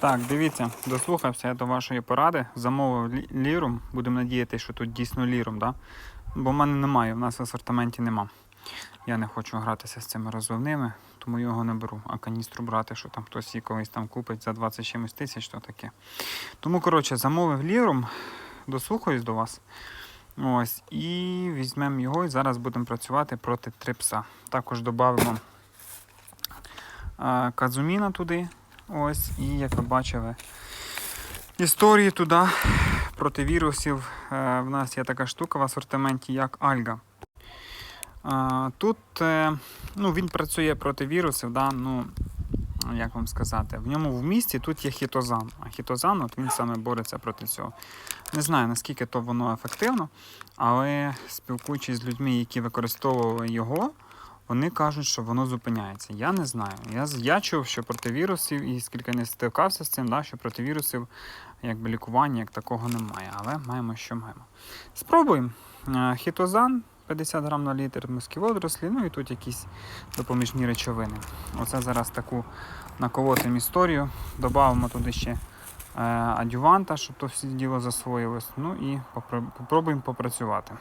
Так, дивіться, дослухався я до вашої поради. Замовив лі- лірум. Будемо надіятися, що тут дійсно лірум, да? бо в мене немає, в нас в асортименті нема. Я не хочу гратися з цими розливними, тому його не беру. А каністру брати, що там хтось її колись там купить за 20 чимось тисяч, то таке. Тому, коротше, замовив лірум, дослухаюсь до вас. Ось, і візьмемо його і зараз будемо працювати проти трипса. Також додамо казуміна туди. Ось, і як ви бачили, історії туди проти вірусів. Е, в нас є така штука в асортименті, як Альга. Е, тут е, ну, він працює проти вірусів, да, ну, як вам сказати, в ньому в місті тут є хітозан. А хітозан, от він саме бореться проти цього. Не знаю, наскільки то воно ефективно, але спілкуючись з людьми, які використовували його, вони кажуть, що воно зупиняється. Я не знаю. Я, я чув, що проти вірусів, і скільки не стикався з цим, да, що проти вірусів якби лікування як такого немає. Але маємо, що маємо. Спробуємо. Е, Хітозан 50 грам на літр морські водорослі, ну і тут якісь допоміжні речовини. Оце зараз таку наколотимо історію. Добавимо туди ще е, адюванта, щоб то все діло засвоїлось. Ну і попробуємо попрацювати.